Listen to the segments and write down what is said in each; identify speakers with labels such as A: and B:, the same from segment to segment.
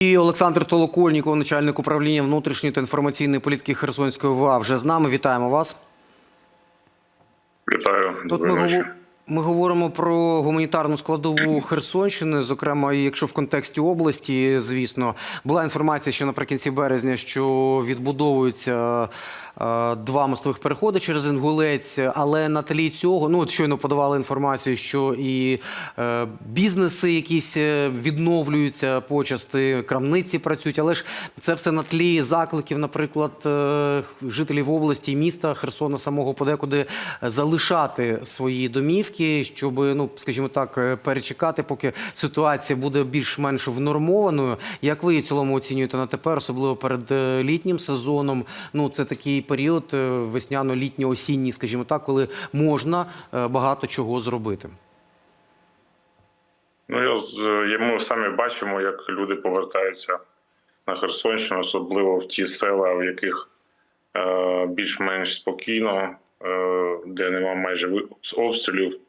A: І Олександр Толокольніков, начальник управління внутрішньої та інформаційної політики Херсонської ВА, вже з нами. Вітаємо вас.
B: Вітаю.
A: Тут ми, ми говоримо про гуманітарну складову Херсонщини, зокрема, якщо в контексті області, звісно, була інформація, що наприкінці березня, що відбудовуються е, два мостових переходи через Інгулець, але на тлі цього, ну от щойно подавали інформацію, що і е, бізнеси якісь е, відновлюються почасти, крамниці працюють, але ж це все на тлі закликів, наприклад, жителів області і міста Херсона самого подекуди залишати свої домівки, щоб, ну скажімо так, е, перечекати, поки ситуація буде більш-менш внормованою. Як ви в цілому оцінюєте на тепер, особливо перед е, літнім сезоном? Ну це такий період е, весняно-літньо-осінній, скажімо так, коли можна багато чого зробити.
B: Ну, я, ми самі бачимо, як люди повертаються на Херсонщину, особливо в ті села, в яких більш-менш спокійно, де нема майже обстрілів.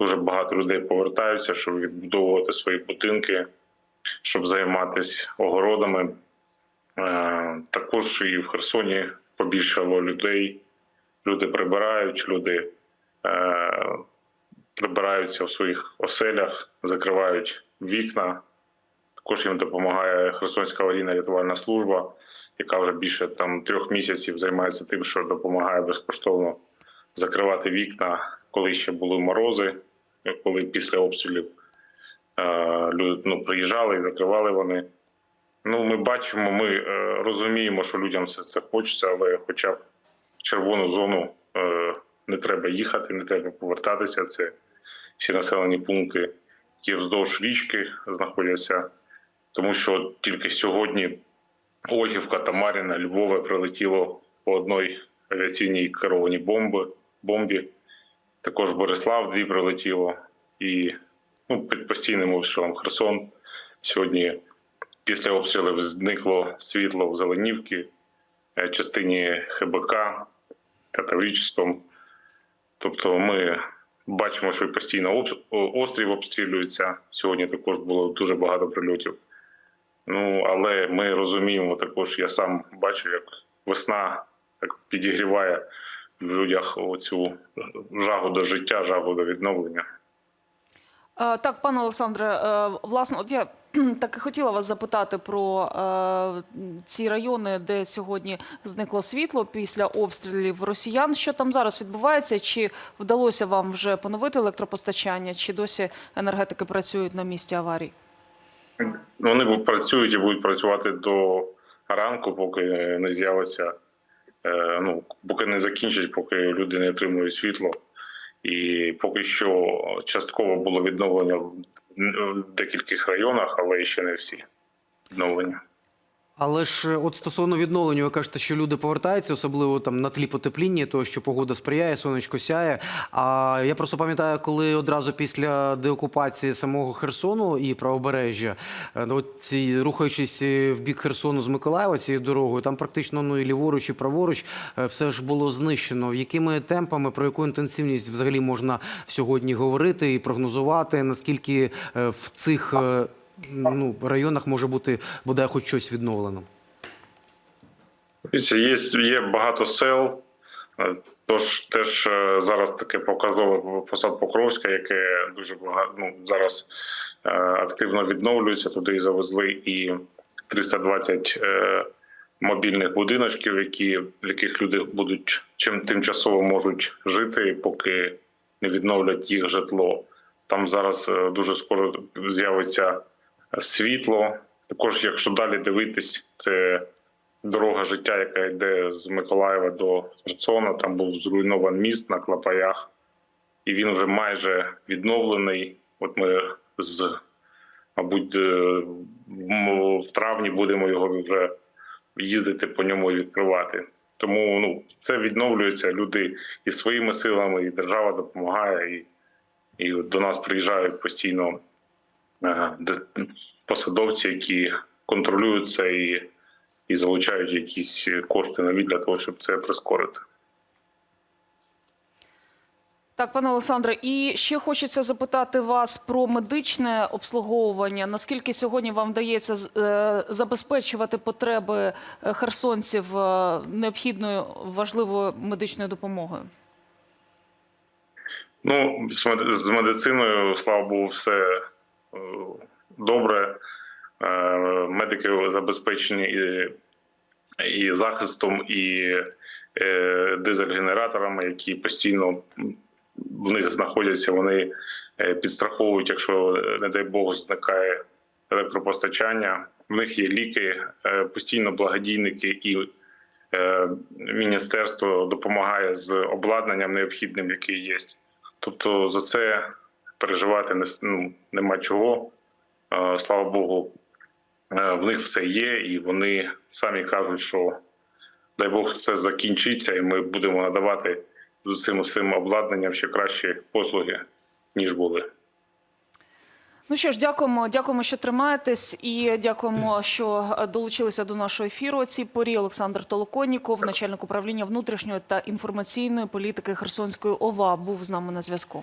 B: Дуже багато людей повертаються, щоб відбудовувати свої будинки, щоб займатися огородами. Е, також і в Херсоні побільшало людей. Люди прибирають, люди е, прибираються в своїх оселях, закривають вікна. Також їм допомагає Херсонська аварійна рятувальна служба, яка вже більше там трьох місяців займається тим, що допомагає безкоштовно закривати вікна, коли ще були морози, коли після обстрілів е, люди ну, приїжджали і закривали вони. Ну, ми бачимо, ми е, розуміємо, що людям все це хочеться, але хоча б в червону зону е, не треба їхати, не треба повертатися. Це всі населені пункти, які вздовж річки знаходяться, тому що тільки сьогодні Ольгівка та Маріна, Львове прилетіло по одній авіаційній керованій бомби, бомбі. Також Борислав дві прилетіло. І ну, під постійним обстрілом Херсон. Сьогодні після обстрілів зникло світло в Зеленівці, е, частині ХБК та Таврічському. Тобто ми бачимо, що постійно острів обстрілюється. Сьогодні також було дуже багато прильотів. Ну, але ми розуміємо також, я сам бачу, як весна так підігріває в людях оцю жагу до життя, жагу до відновлення.
C: Е, Так, пане Олександре, е, власне, от я так і хотіла вас запитати про е, ці райони, де сьогодні зникло світло після обстрілів росіян. Що там зараз відбувається? Чи вдалося вам вже поновити електропостачання, чи досі енергетики працюють на місці аварії?
B: Вони працюють і будуть працювати до ранку, поки не з'явиться, ну, поки не закінчать, поки люди не отримують світло. І поки що частково було відновлення в декількох районах, але ще не всі відновлення.
A: Але ж е, от стосовно відновлення, ви кажете, що люди повертаються, особливо там на тлі потепління, того що погода сприяє, сонечко сяє. А я просто пам'ятаю, коли одразу після деокупації самого Херсону і правобережжя, е, ну, от рухаючись е, в бік Херсону з Миколаєва цією дорогою, там практично ну і ліворуч, і праворуч все ж було знищено. Якими темпами, про яку інтенсивність взагалі можна сьогодні говорити і прогнозувати, наскільки в цих ну, районах може бути бодай хоч щось відновлено?
B: Є, є багато сел. е, Тож теж е, зараз таке показове посад Покровська, яке дуже багато ну, зараз е, активно відновлюється. Туди завезли і 320 е, мобільних будиночків, які, в яких люди будуть чим тимчасово можуть жити, поки не відновлять їх житло. Там зараз е, дуже скоро з'явиться світло. Також, якщо далі дивитись, це дорога життя, яка йде з Миколаєва до Херсона. Там був зруйнований міст на Клапаях, і він вже майже відновлений. От ми з, мабуть, е, в, травні будемо його вже їздити по ньому і відкривати. Тому ну, це відновлюється. Люди і своїми силами, і держава допомагає, і, і до нас приїжджають постійно посадовці, які контролюють це і і залучають якісь кошти нові для того, щоб це прискорити.
C: Так, пане Олександре, і ще хочеться запитати вас про медичне обслуговування. Наскільки сьогодні вам вдається е, забезпечувати потреби е, херсонців е, необхідною важливою медичною допомогою?
B: Ну, з медициною, слава Богу, все е, добре. Е, Медики забезпечені і, і захистом, і е, дизель-генераторами, які постійно в них знаходяться. Вони е, підстраховують, якщо, не дай Бог, зникає електропостачання. В них є ліки, постійно благодійники і міністерство допомагає з обладнанням необхідним, яке є. Тобто за це переживати не, ну, нема чого. Слава Богу, е, в них все є, і вони самі кажуть, що дай Бог це закінчиться, і ми будемо надавати з цим всім обладнанням ще кращі послуги, ніж були.
C: Ну що ж, дякуємо, дякуємо, що тримаєтесь, і дякуємо, що е, долучилися до нашого ефіру. у Цій порі Олександр Толоконніков, начальник управління внутрішньої та інформаційної політики Херсонської ОВА, був з нами на зв'язку.